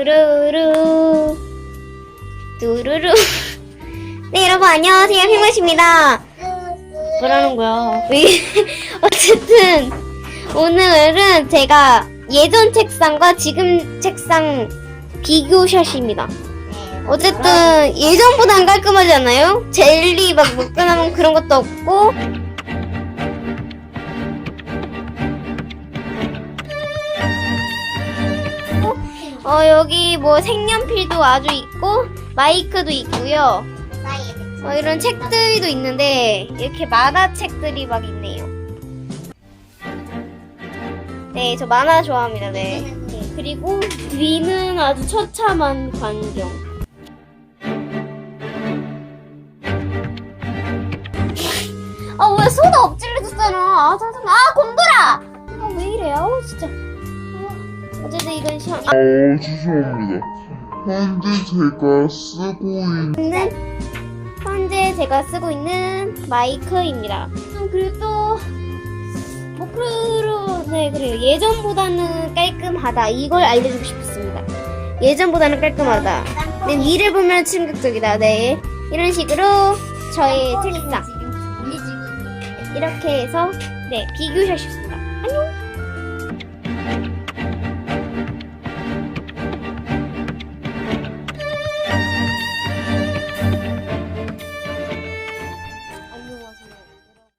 뚜루루. 뚜루루. 네 여러분 안녕하세요. 핑맛입니다. 뭐라는 거야? 왜- 어쨌든 오늘은 제가 예전 책상과 지금 책상 비교샷입니다. 어쨌든 예전보단 깔끔하지 않나요? 젤리 막 묶어놓은 그런 것도 없고 어 여기 뭐 색연필도 아주 있고 마이크도 있고요. 어, 이런 책들도 있는데 이렇게 만화책들이 막 있네요. 네 저 만화 좋아합니다. 네. 네, 그리고 뒤는 아주 처참한 광경. 아 왜 소다 엎질러졌잖아. 아 짜증나. 아 곰돌아! 아 왜 이래? 아우 진짜. 아, 어쨌든 이건 시 어, 죄송합니다. 현재 제가 쓰고 있는 있는 현재 제가 쓰고 있는 마이크입니다. 음, 그리고 또 모크로 네 그래요 예전보다는 깔끔하다 이걸 알려주고 싶었습니다. 예전보다는 깔끔하다. 네 위를 보면 충격적이다. 네 이런 식으로 저의 책상 이렇게 해서 네 비교샷이었습니다. 안녕.